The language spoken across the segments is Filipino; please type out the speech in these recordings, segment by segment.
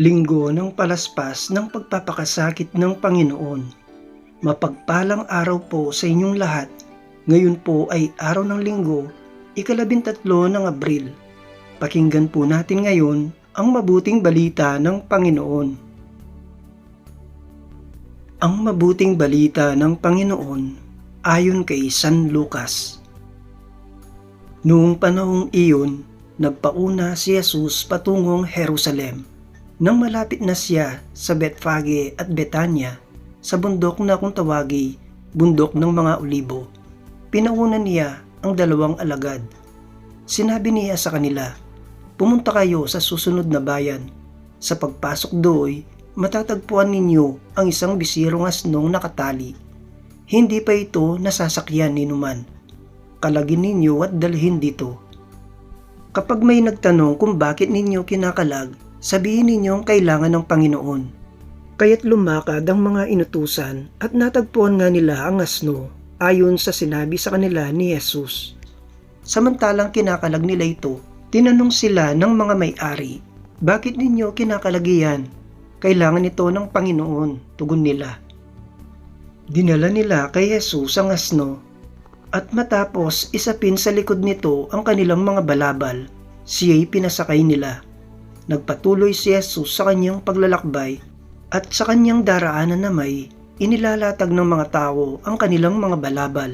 Linggo ng palaspas ng pagpapakasakit ng Panginoon. Mapagpalang araw po sa inyong lahat. Ngayon po ay araw ng linggo, ikalabintatlo ng Abril. Pakinggan po natin ngayon ang mabuting balita ng Panginoon. Ang mabuting balita ng Panginoon ayon kay San Lucas. Noong panahong iyon, nagpauna si Jesus patungong Jerusalem. Nang malapit na siya sa Betfage at Betanya, sa bundok na kung tawagi, bundok ng mga olibo, pinauna niya ang dalawang alagad. Sinabi niya sa kanila, Pumunta kayo sa susunod na bayan. Sa pagpasok do'y, matatagpuan ninyo ang isang bisirong asnong nakatali. Hindi pa ito nasasakyan ni Numan. Kalagin ninyo at dalhin dito. Kapag may nagtanong kung bakit ninyo kinakalag, sabihin ninyong kailangan ng Panginoon. Kaya't lumakad ang mga inutusan at natagpuan nga nila ang asno ayon sa sinabi sa kanila ni Jesus. Samantalang kinakalag nila ito, tinanong sila ng mga may-ari, Bakit ninyo kinakalagiyan? Kailangan ito ng Panginoon, tugon nila. Dinala nila kay Jesus ang asno at matapos isapin sa likod nito ang kanilang mga balabal, siya'y pinasakay nila. Nagpatuloy si Jesus sa kanyang paglalakbay at sa kanyang daraanan na may inilalatag ng mga tao ang kanilang mga balabal.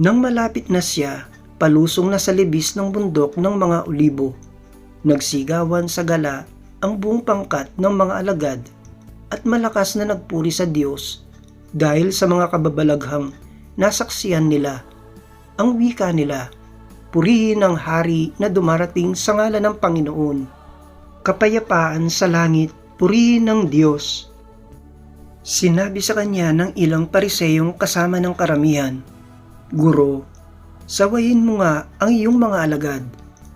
Nang malapit na siya, palusong na sa libis ng bundok ng mga olibo. Nagsigawan sa gala ang buong pangkat ng mga alagad at malakas na nagpuri sa Diyos dahil sa mga kababalaghang nasaksiyan nila. Ang wika nila, purihin ang hari na dumarating sa ngalan ng Panginoon. Kapayapaan sa langit, purihin ng Diyos. Sinabi sa kanya ng ilang pariseyong kasama ng karamihan, Guro, sawayin mo nga ang iyong mga alagad.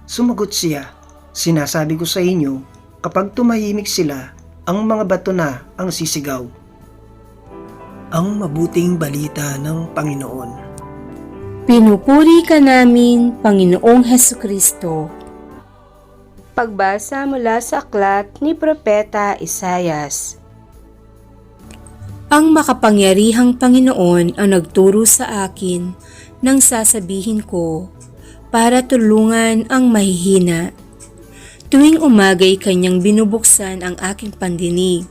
Sumagot siya, sinasabi ko sa inyo, kapag tumahimik sila, ang mga bato na ang sisigaw. Ang mabuting balita ng Panginoon. Pinupuri ka namin, Panginoong Heso Kristo. Pagbasa mula sa aklat ni Propeta Isayas. Ang makapangyarihang Panginoon ang nagturo sa akin nang sasabihin ko para tulungan ang mahihina. Tuwing umagay kanyang binubuksan ang aking pandinig.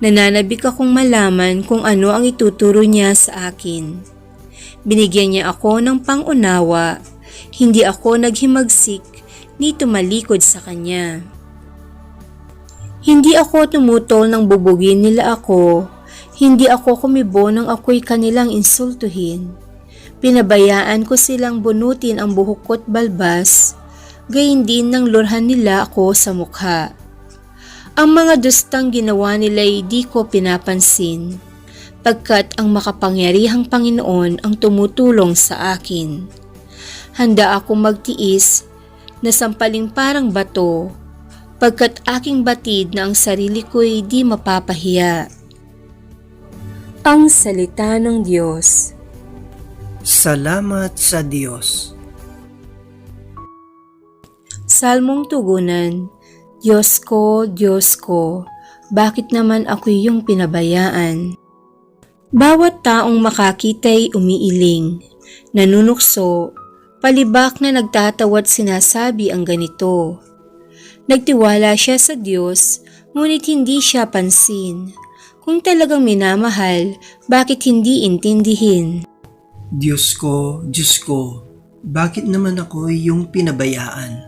Nananabik akong malaman kung ano ang ituturo niya sa akin. Binigyan niya ako ng pangunawa, hindi ako naghimagsik ni tumalikod sa kanya. Hindi ako tumutol ng bubugin nila ako, hindi ako kumibo ng ako'y kanilang insultuhin. Pinabayaan ko silang bunutin ang buhok ko't balbas, gayon din ng lurhan nila ako sa mukha. Ang mga dustang ginawa nila'y di ko pinapansin, pagkat ang makapangyarihang Panginoon ang tumutulong sa akin. Handa akong magtiis na sampaling parang bato, pagkat aking batid na ang sarili ko'y di mapapahiya. Ang Salita ng Diyos Salamat sa Diyos. Salmong Tugunan Diyos ko, Diyos ko, bakit naman ako yung pinabayaan? Bawat taong makakita'y umiiling, nanunukso, palibak na nagtatawat sinasabi ang ganito. Nagtiwala siya sa Diyos, ngunit hindi siya pansin. Kung talagang minamahal, bakit hindi intindihin? Diyos ko, Diyos ko, bakit naman ako yung pinabayaan?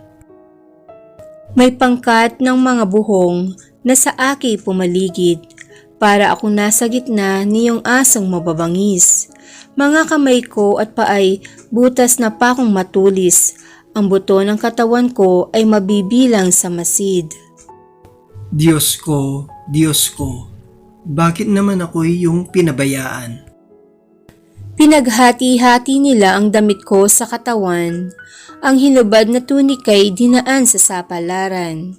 May pangkat ng mga buhong na sa aki pumaligid, para ako nasa gitna niyong asang mababangis. Mga kamay ko at paay butas na pa akong matulis, ang buto ng katawan ko ay mabibilang sa masid. Diyos ko, Diyos ko, bakit naman ako yung pinabayaan? Pinaghati-hati nila ang damit ko sa katawan, ang hinubad na tunikay dinaan sa sapalaran.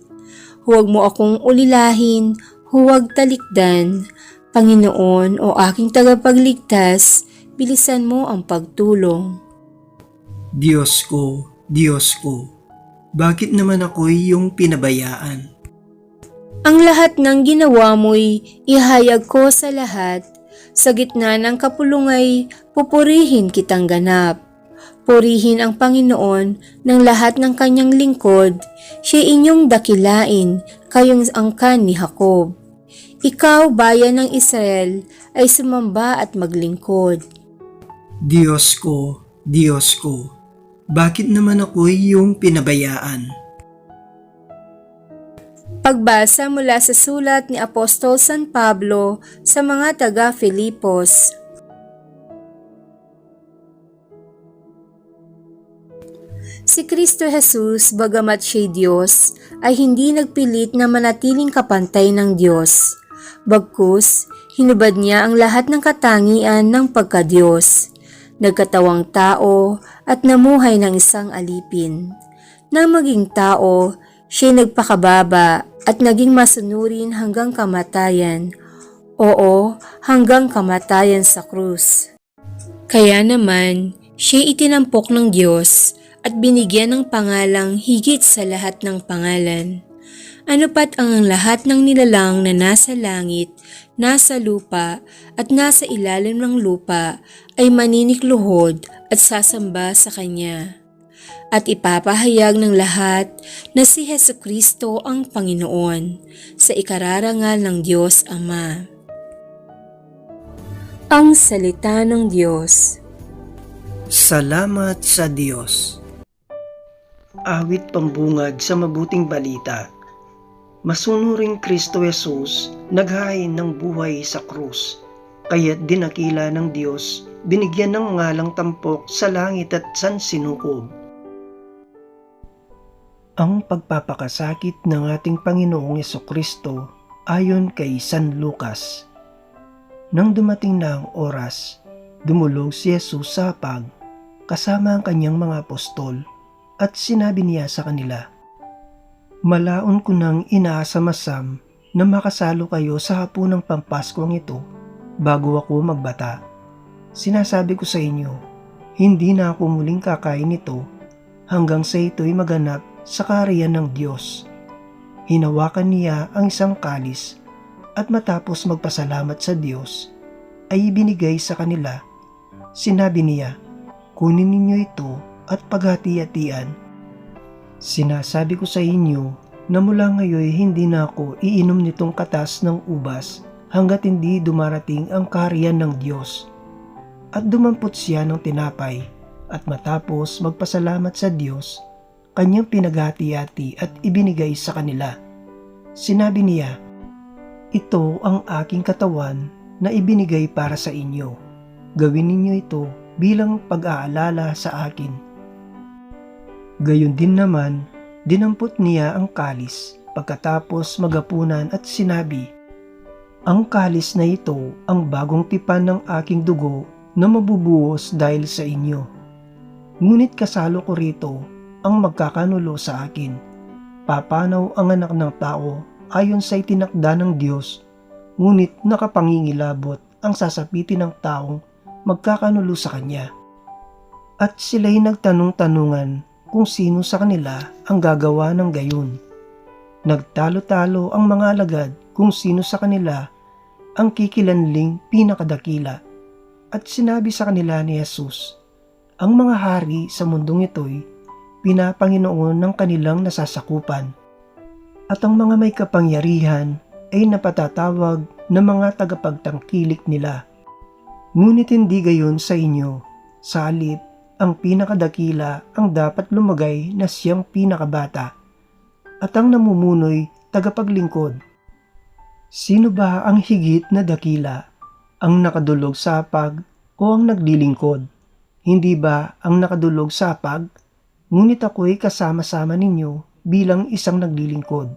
Huwag mo akong ulilahin, huwag talikdan. Panginoon o aking tagapagligtas, bilisan mo ang pagtulong. Diyos ko, Diyos ko, bakit naman ako yung pinabayaan? Ang lahat ng ginawa mo'y ihayag ko sa lahat. Sa gitna ng kapulungay, pupurihin kitang ganap. Purihin ang Panginoon ng lahat ng kanyang lingkod. Siya inyong dakilain, kayong angkan ni Jacob. Ikaw, bayan ng Israel, ay sumamba at maglingkod. Diyos ko, Diyos ko, bakit naman ako iyong pinabayaan? Pagbasa mula sa sulat ni Apostol San Pablo sa mga taga-Filipos. Si Kristo Jesus, bagamat siya'y Diyos, ay hindi nagpilit na manatiling kapantay ng Diyos. Bagkus, hinubad niya ang lahat ng katangian ng pagkadiyos. Nagkatawang tao at namuhay ng isang alipin. Nang maging tao, siya nagpakababa at naging masunurin hanggang kamatayan. Oo, hanggang kamatayan sa krus. Kaya naman, siya itinampok ng Diyos at binigyan ng pangalang higit sa lahat ng pangalan. Ano pat ang lahat ng nilalang na nasa langit, nasa lupa, at nasa ilalim ng lupa ay maninikluhod at sasamba sa Kanya. At ipapahayag ng lahat na si Heso Kristo ang Panginoon sa ikararangal ng Diyos Ama. Ang Salita ng Diyos Salamat sa Diyos. Awit pambungad sa mabuting balita. Masunuring Kristo Jesus naghain ng buhay sa krus, kaya't dinakila ng Diyos, binigyan ng ngalang tampok sa langit at san sinukob. Ang pagpapakasakit ng ating Panginoong Kristo ayon kay San Lucas. Nang dumating na ang oras, dumulog si Jesus sa hapag kasama ang kanyang mga apostol at sinabi niya sa kanila, Malaon ko nang inaasamasam na makasalo kayo sa hapunang pampaskong ito bago ako magbata. Sinasabi ko sa inyo, hindi na ako muling kakain nito hanggang sa ito'y maganap sa kariyan ng Diyos. Hinawakan niya ang isang kalis at matapos magpasalamat sa Diyos, ay ibinigay sa kanila. Sinabi niya, kunin ninyo ito at paghati-hatian. Sinasabi ko sa inyo na mula ngayon hindi na ako iinom nitong katas ng ubas hanggat hindi dumarating ang kaharian ng Diyos. At dumampot siya ng tinapay at matapos magpasalamat sa Diyos, kanyang pinaghati-hati at ibinigay sa kanila. Sinabi niya, Ito ang aking katawan na ibinigay para sa inyo. Gawin ninyo ito bilang pag-aalala sa akin. Gayon din naman, dinampot niya ang kalis pagkatapos magapunan at sinabi, Ang kalis na ito ang bagong tipan ng aking dugo na mabubuhos dahil sa inyo. Ngunit kasalo ko rito ang magkakanulo sa akin. Papanaw ang anak ng tao ayon sa itinakda ng Diyos, ngunit nakapangingilabot ang sasapitin ng taong magkakanulo sa kanya. At sila'y nagtanong-tanungan kung sino sa kanila ang gagawa ng gayon. Nagtalo-talo ang mga alagad kung sino sa kanila ang kikilanling pinakadakila. At sinabi sa kanila ni Jesus, ang mga hari sa mundong ito'y pinapanginoon ng kanilang nasasakupan. At ang mga may kapangyarihan ay napatatawag na mga tagapagtangkilik nila. Ngunit hindi gayon sa inyo. Sa halip, ang pinakadakila ang dapat lumagay na siyang pinakabata. At ang namumunoy, tagapaglingkod. Sino ba ang higit na dakila? Ang nakadulog sa hapag o ang naglilingkod? Hindi ba ang nakadulog sa hapag? Ngunit ako'y kasama-sama ninyo bilang isang naglilingkod.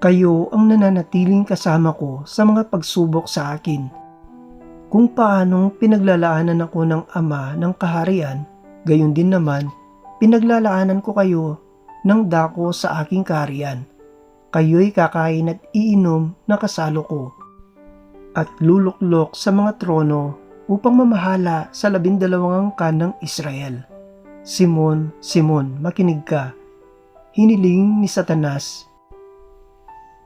Kayo ang nananatiling kasama ko sa mga pagsubok sa akin. Kung paanong pinaglalaanan ako ng ama ng kaharian, gayon din naman, pinaglalaanan ko kayo ng dako sa aking kaharian. Kayo'y kakain at iinom na kasalo ko. At luluklok sa mga trono upang mamahala sa labindalawang angkan ng Israel. Simon, Simon, makinig ka. Hiniling ni Satanas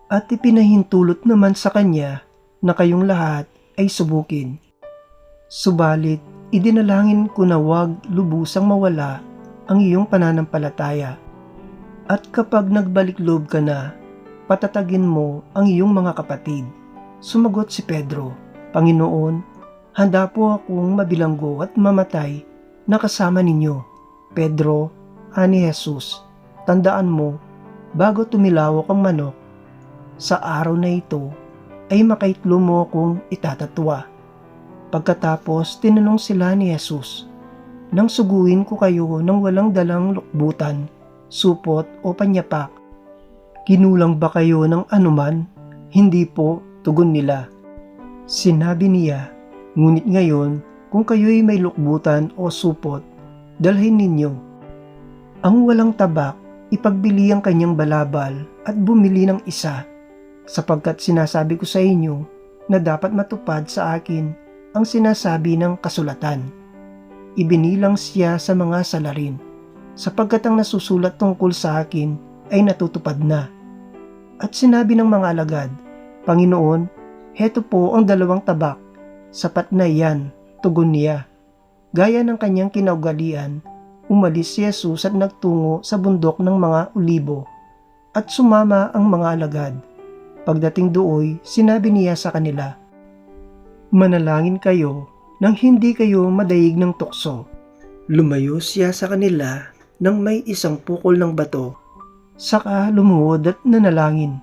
At ipinahintulot naman sa kanya na kayong lahat ay subukin. Subalit, idinalangin ko na wag lubusang mawala ang iyong pananampalataya. At kapag nagbalik loob ka na, patatagin mo ang iyong mga kapatid. Sumagot si Pedro, Panginoon, handa po akong mabilanggo at mamatay na kasama ninyo. Pedro, ani Jesus, tandaan mo, bago tumilawak ang manok, sa araw na ito ay makaitlo mo akong itatatwa. Pagkatapos tinanong sila ni Jesus, Nang suguin ko kayo ng walang dalang lukbutan, supot o panyapak, kinulang ba kayo ng anuman? Hindi po, tugon nila. Sinabi niya, ngunit ngayon, kung kayo'y may lukbutan o supot, dalhin ninyo. Ang walang tabak, ipagbili ang kanyang balabal at bumili ng isa, sapagkat sinasabi ko sa inyo na dapat matupad sa akin ang sinasabi ng kasulatan. Ibinilang siya sa mga salarin, sapagkat ang nasusulat tungkol sa akin ay natutupad na. At sinabi ng mga alagad, Panginoon, heto po ang dalawang tabak, sapat na iyan, tugon niya. Gaya ng kanyang kinaugalian, umalis si Jesus at nagtungo sa bundok ng mga ulibo at sumama ang mga alagad. Pagdating dooy, sinabi niya sa kanila, Manalangin kayo nang hindi kayo madayig ng tukso. Lumayo siya sa kanila nang may isang pukol ng bato. Saka lumuhod at nanalangin.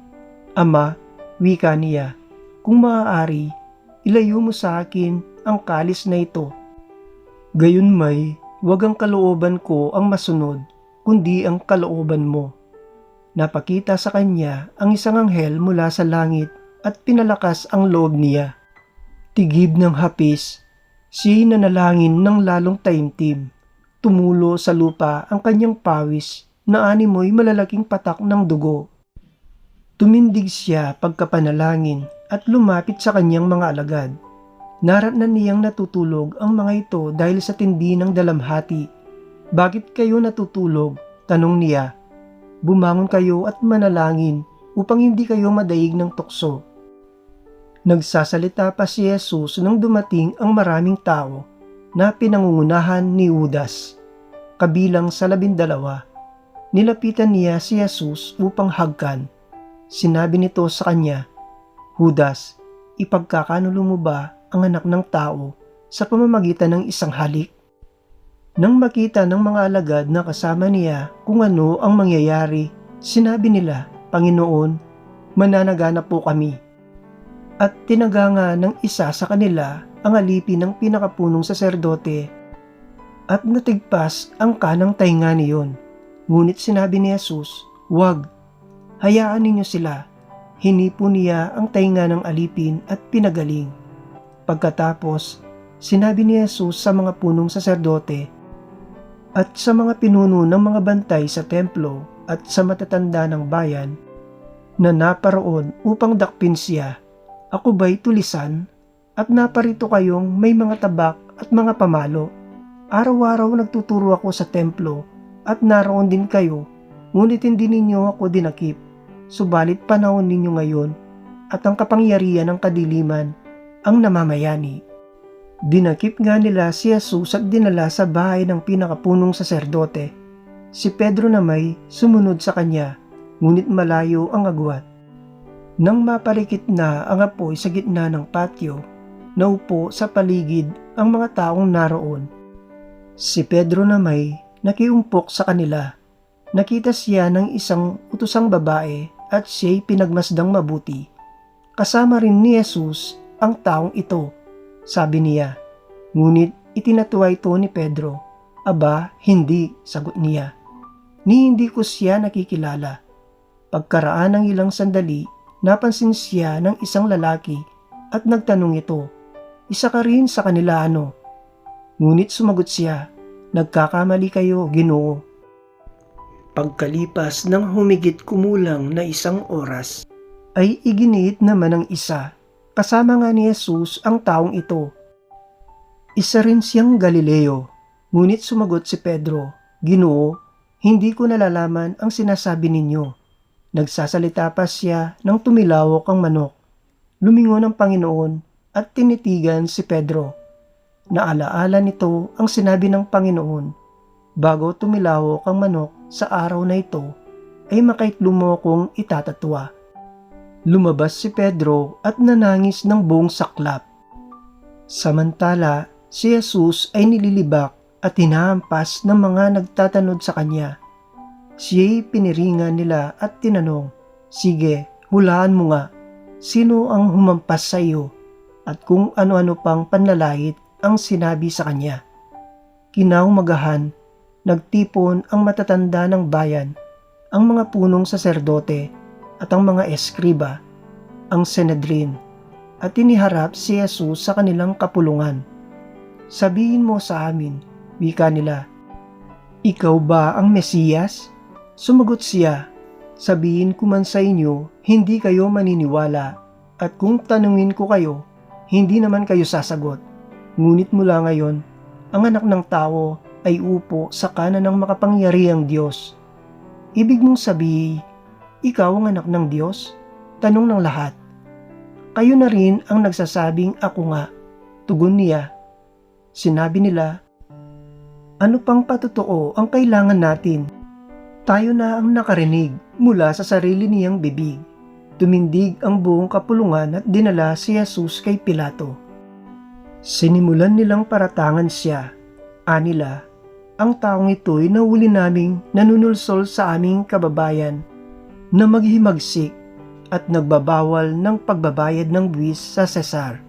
Ama, wika niya, kung maaari, ilayo mo sa akin ang kalis na ito. Gayon may, wag ang kalooban ko ang masunod, kundi ang kalooban mo. Napakita sa kanya ang isang anghel mula sa langit at pinalakas ang loob niya. Tigib ng hapis, siya'y nanalangin ng lalong taimtim. Tumulo sa lupa ang kanyang pawis na animoy malalaking patak ng dugo. Tumindig siya pagkapanalangin at lumapit sa kanyang mga alagad. Naratnan niyang natutulog ang mga ito dahil sa tindi ng dalamhati. Bakit kayo natutulog? Tanong niya. Bumangon kayo at manalangin upang hindi kayo madaig ng tukso. Nagsasalita pa si Jesus nang dumating ang maraming tao na pinangungunahan ni Judas. Kabilang sa labindalawa, nilapitan niya si Jesus upang hagkan. Sinabi nito sa kanya, Judas, ipagkakanulo mo ba ang anak ng tao sa pamamagitan ng isang halik? Nang makita ng mga alagad na kasama niya kung ano ang mangyayari, sinabi nila, Panginoon, mananagana po kami. At tinaga nga ng isa sa kanila ang alipin ng pinakapunong saserdote at natigpas ang kanang tainga niyon. Ngunit sinabi ni Jesus, Huwag, hayaan ninyo sila. Hinipo niya ang tainga ng alipin at pinagaling. Pagkatapos, sinabi ni Jesus sa mga punong saserdote at sa mga pinuno ng mga bantay sa templo at sa matatanda ng bayan na naparoon upang dakpin siya. Ako ba'y tulisan? At naparito kayong may mga tabak at mga pamalo. Araw-araw nagtuturo ako sa templo at naroon din kayo, ngunit hindi ninyo ako dinakip. Subalit panahon ninyo ngayon at ang kapangyarihan ng kadiliman ang namamayani. Dinakip nga nila si Jesus at dinala sa bahay ng pinakapunong saserdote. Si Pedro na may sumunod sa kanya, ngunit malayo ang agwat. Nang maparikit na ang apoy sa gitna ng patio, naupo sa paligid ang mga taong naroon. Si Pedro na may nakiumpok sa kanila. Nakita siya ng isang utusang babae at siya'y pinagmasdang mabuti. Kasama rin ni Jesus ang taong ito, sabi niya. Ngunit itinatuwa ito ni Pedro. Aba, hindi, sagot niya. Ni hindi ko siya nakikilala. Pagkaraan ng ilang sandali, napansin siya ng isang lalaki at nagtanong ito, Isa ka rin sa kanila ano? Ngunit sumagot siya, Nagkakamali kayo, ginoo. Pagkalipas ng humigit kumulang na isang oras, ay iginiit naman ng isa. Kasama nga ni Jesus ang taong ito. Isa rin siyang Galileo. Ngunit sumagot si Pedro, Ginoo, hindi ko nalalaman ang sinasabi ninyo. Nagsasalita pa siya nang tumilawok ang manok. Lumingon ang Panginoon at tinitigan si Pedro. Naalaala nito ang sinabi ng Panginoon. Bago tumilawok ang manok sa araw na ito, ay makaitlo mo kong itatatwa. Lumabas si Pedro at nanangis ng buong saklap. Samantala, si Jesus ay nililibak at hinahampas ng mga nagtatanod sa kanya. Siya'y piniringan nila at tinanong, Sige, hulaan mo nga, sino ang humampas sa iyo at kung ano-ano pang panlalait ang sinabi sa kanya. Kinaumagahan, nagtipon ang matatanda ng bayan, ang mga punong saserdote at ang mga eskriba, ang Senedrin, at iniharap si Jesus sa kanilang kapulungan. Sabihin mo sa amin, wika nila, Ikaw ba ang Mesiyas? Sumagot siya, Sabihin ko man sa inyo, hindi kayo maniniwala, at kung tanungin ko kayo, hindi naman kayo sasagot. Ngunit mula ngayon, ang anak ng tao ay upo sa kanan ng makapangyarihang Diyos. Ibig mong sabihin, ikaw ang anak ng Diyos? Tanong ng lahat. Kayo na rin ang nagsasabing ako nga. Tugon niya. Sinabi nila, ano pang patotoo ang kailangan natin? Tayo na ang nakarinig mula sa sarili niyang bibig. Tumindig ang buong kapulungan at dinala si Jesus kay Pilato. Sinimulan nilang paratangan siya. Anila, ang taong ito'y nahuli naming nanunulsol sa aming kababayan na maghimagsik at nagbabawal ng pagbabayad ng buwis sa Cesar.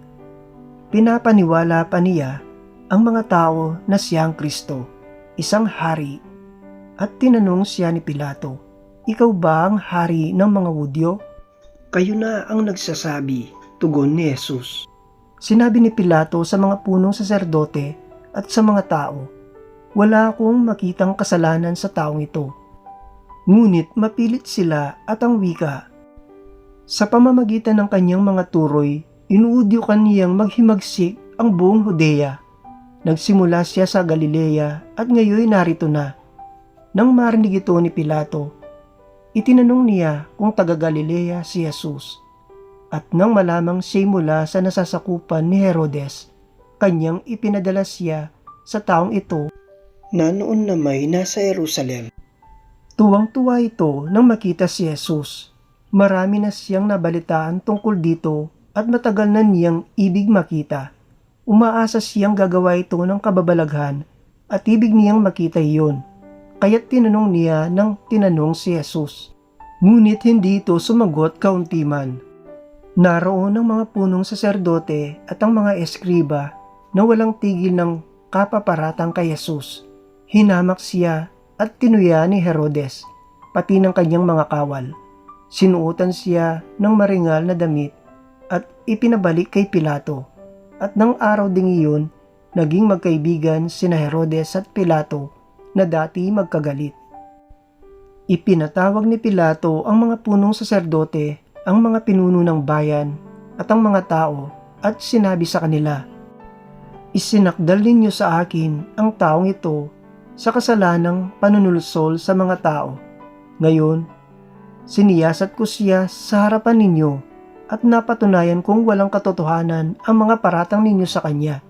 Pinapaniwala pa niya ang mga tao na siyang Kristo, isang hari. At tinanong siya ni Pilato, Ikaw ba ang hari ng mga Hudyo? Kayo na ang nagsasabi, tugon ni Jesus. Sinabi ni Pilato sa mga punong saserdote at sa mga tao, Wala akong makitang kasalanan sa taong ito. Ngunit mapilit sila at ang wika. Sa pamamagitan ng kanyang mga turoy, inuudyo kaniyang maghimagsik ang buong Hudeya. Nagsimula siya sa Galilea at ngayon narito na. Nang marinig ito ni Pilato, itinanong niya kung taga Galilea si Jesus. At nang malamang siya mula sa nasasakupan ni Herodes, kanyang ipinadala siya sa taong ito na noon na may nasa Jerusalem. Tuwang-tuwa ito nang makita si Jesus. Marami na siyang nabalitaan tungkol dito at matagal na niyang ibig makita. Umaasa siyang gagawa ito ng kababalaghan at ibig niyang makita iyon. Kaya't tinanong niya ng tinanong si Jesus. Ngunit hindi ito sumagot kaunti man. Naroon ang mga punong saserdote at ang mga eskriba na walang tigil ng kapaparatang kay Jesus. Hinamak siya at tinuya ni Herodes, pati ng kanyang mga kawal. Sinuotan siya ng maringal na damit at ipinabalik kay Pilato. At ng araw ding iyon, naging magkaibigan sina Herodes at Pilato na dati magkagalit. Ipinatawag ni Pilato ang mga punong saserdote, ang mga pinuno ng bayan at ang mga tao at sinabi sa kanila, Isinakdal ninyo sa akin ang taong ito sa kasalanang panunulsol sa mga tao. Ngayon, siniyasat ko siya sa harapan ninyo at napatunayan kong walang katotohanan ang mga paratang ninyo sa kanya.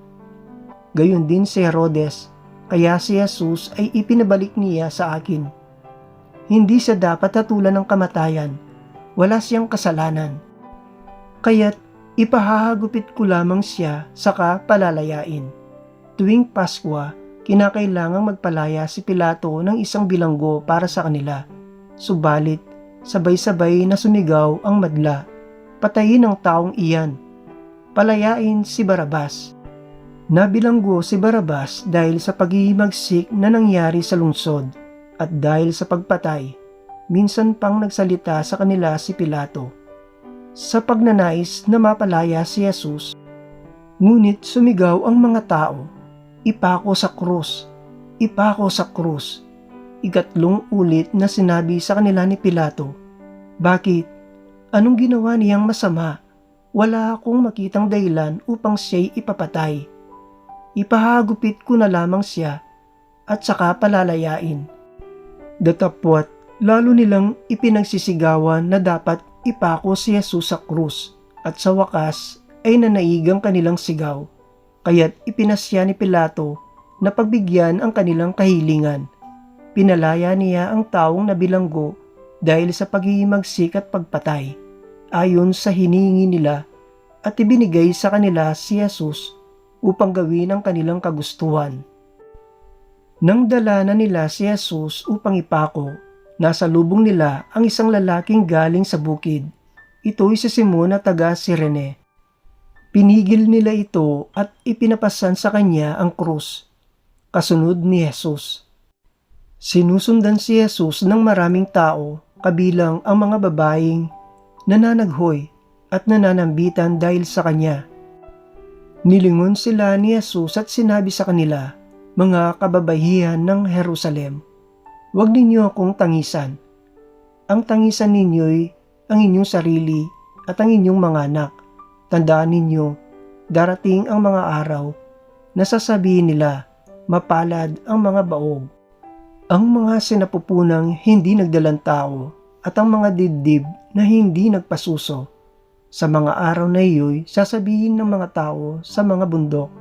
Gayon din si Herodes, kaya si Jesus ay ipinabalik niya sa akin. Hindi siya dapat hatulan ng kamatayan, wala siyang kasalanan. Kaya't ipahahagupit ko lamang siya saka palalayain. Tuwing Paskwa, kinakailangang magpalaya si Pilato ng isang bilanggo para sa kanila. Subalit, sabay-sabay na sumigaw ang madla. Patayin ang taong iyan. Palayain si Barabas. Nabilanggo si Barabas dahil sa paghihimagsik na nangyari sa lungsod at dahil sa pagpatay. Minsan pang nagsalita sa kanila si Pilato. Sa pagnanais na mapalaya si Jesus, ngunit sumigaw ang mga tao ipako sa krus, ipako sa krus. Ikatlong ulit na sinabi sa kanila ni Pilato, Bakit? Anong ginawa niyang masama? Wala akong makitang dahilan upang siya'y ipapatay. Ipahagupit ko na lamang siya at saka palalayain. Datapwat, Lalo nilang ipinagsisigawan na dapat ipako si Jesus sa krus at sa wakas ay nanaigang kanilang sigaw. Kaya't ipinasya ni Pilato na pagbigyan ang kanilang kahilingan. Pinalaya niya ang taong nabilanggo dahil sa paghihimagsik at pagpatay ayon sa hiningi nila at ibinigay sa kanila si Jesus upang gawin ang kanilang kagustuhan. Nang dala na nila si Jesus upang ipako, nasa lubong nila ang isang lalaking galing sa bukid. Ito'y si Simon na taga Sirene. Pinigil nila ito at ipinapasan sa kanya ang krus, kasunod ni Jesus. Sinusundan si Jesus ng maraming tao, kabilang ang mga babaeng nananaghoy at nananambitan dahil sa kanya. Nilingon sila ni Jesus at sinabi sa kanila, mga kababaihan ng Jerusalem, huwag ninyo akong tangisan. Ang tangisan ninyo'y ang inyong sarili at ang inyong mga anak. Tandaan ninyo, darating ang mga araw na sasabihin nila, mapalad ang mga baog. Ang mga sinapupunang hindi nagdalang tao at ang mga dibdib na hindi nagpasuso. Sa mga araw na iyo'y sasabihin ng mga tao sa mga bundok,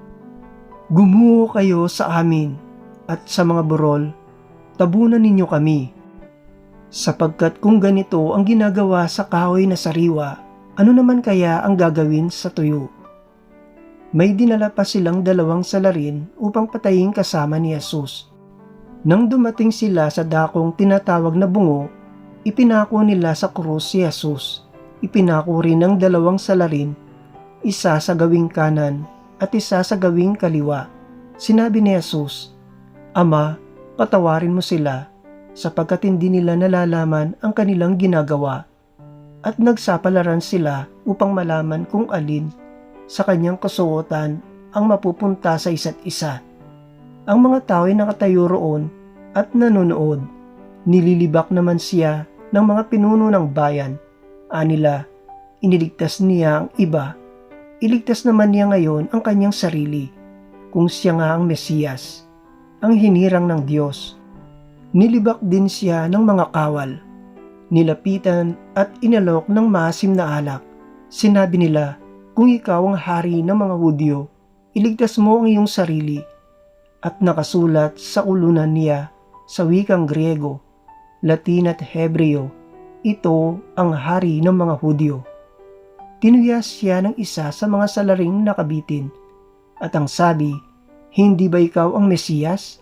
Gumuho kayo sa amin at sa mga burol, tabunan ninyo kami. Sapagkat kung ganito ang ginagawa sa kahoy na sariwa, ano naman kaya ang gagawin sa tuyo? May dinala pa silang dalawang salarin upang patayin kasama ni Jesus. Nang dumating sila sa dakong tinatawag na bungo, ipinako nila sa krus si Jesus. Ipinako rin ng dalawang salarin, isa sa gawing kanan at isa sa gawing kaliwa. Sinabi ni Jesus, Ama, patawarin mo sila sapagkat hindi nila nalalaman ang kanilang ginagawa. At nagsapalaran sila upang malaman kung alin sa kanyang kasuotan ang mapupunta sa isa't isa. Ang mga tao ay nakatayo roon at nanonood. Nililibak naman siya ng mga pinuno ng bayan. Anila, iniligtas niya ang iba iligtas naman niya ngayon ang kanyang sarili kung siya nga ang Mesiyas, ang hinirang ng Diyos. Nilibak din siya ng mga kawal. Nilapitan at inalok ng maasim na alak. Sinabi nila, kung ikaw ang hari ng mga Hudyo, iligtas mo ang iyong sarili. At nakasulat sa ulunan niya sa wikang Griego, Latin at Hebreo, ito ang hari ng mga Hudyo tinuyas siya ng isa sa mga salaring nakabitin. At ang sabi, Hindi ba ikaw ang Mesiyas?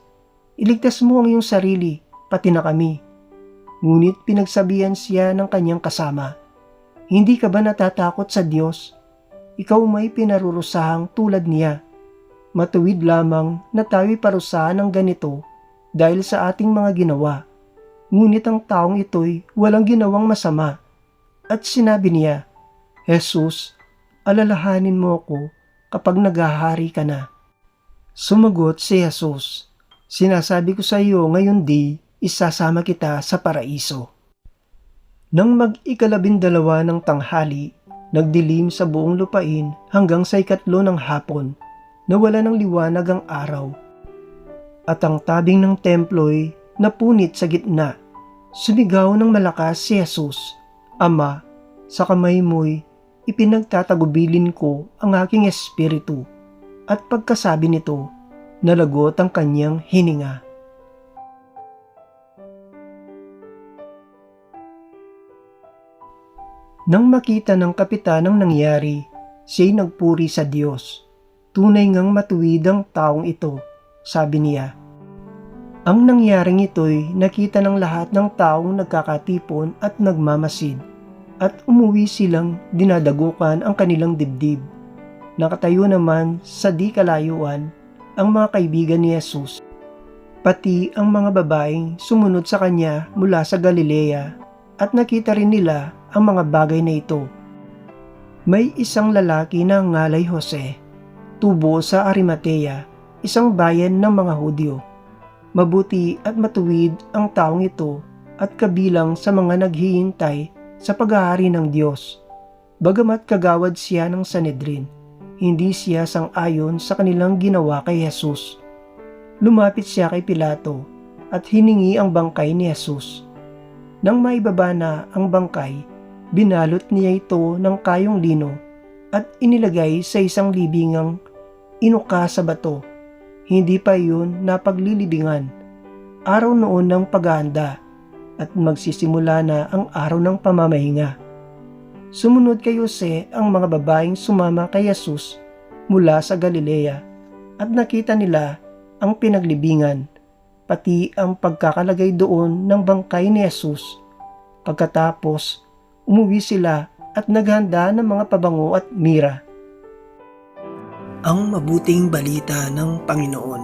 Iligtas mo ang iyong sarili, pati na kami. Ngunit pinagsabihan siya ng kanyang kasama, Hindi ka ba natatakot sa Diyos? Ikaw may pinarurusahang tulad niya. Matuwid lamang na tayo'y parusahan ng ganito dahil sa ating mga ginawa. Ngunit ang taong ito'y walang ginawang masama. At sinabi niya, Jesus, alalahanin mo ako kapag naghahari ka na. Sumagot si Jesus, Sinasabi ko sa iyo ngayon di, isasama kita sa paraiso. Nang mag-ikalabindalawa ng tanghali, nagdilim sa buong lupain hanggang sa ikatlo ng hapon, nawala ng liwanag ang araw. At ang tabing ng templo'y napunit sa gitna. Sumigaw ng malakas si Jesus, Ama, sa kamay mo'y ipinagtatagubilin ko ang aking espiritu at pagkasabi nito, nalagot ang kanyang hininga. Nang makita ng kapitan ang nangyari, siya'y nagpuri sa Diyos. Tunay ngang matuwid ang taong ito, sabi niya. Ang nangyaring ito'y nakita ng lahat ng taong nagkakatipon at nagmamasid at umuwi silang dinadagukan ang kanilang dibdib. Nakatayo naman sa di kalayuan ang mga kaibigan ni Jesus, pati ang mga babaeng sumunod sa kanya mula sa Galilea at nakita rin nila ang mga bagay na ito. May isang lalaki na ngalay Jose, tubo sa Arimatea, isang bayan ng mga Hudyo. Mabuti at matuwid ang taong ito at kabilang sa mga naghihintay sa pag-aari ng Diyos. Bagamat kagawad siya ng Sanedrin, hindi siya sang-ayon sa kanilang ginawa kay Jesus. Lumapit siya kay Pilato at hiningi ang bangkay ni Jesus. Nang maibaba na ang bangkay, binalot niya ito ng kayong lino at inilagay sa isang libingang inuka sa bato. Hindi pa yun napaglilibingan. Araw noon ng paghahanda at magsisimula na ang araw ng pamamahinga. Sumunod kay Jose ang mga babaeng sumama kay Jesus mula sa Galilea at nakita nila ang pinaglibingan, pati ang pagkakalagay doon ng bangkay ni Jesus. Pagkatapos, umuwi sila at naghanda ng mga pabango at mira. Ang mabuting balita ng Panginoon.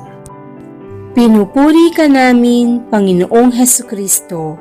Pinupuri ka namin, Panginoong Heso Kristo.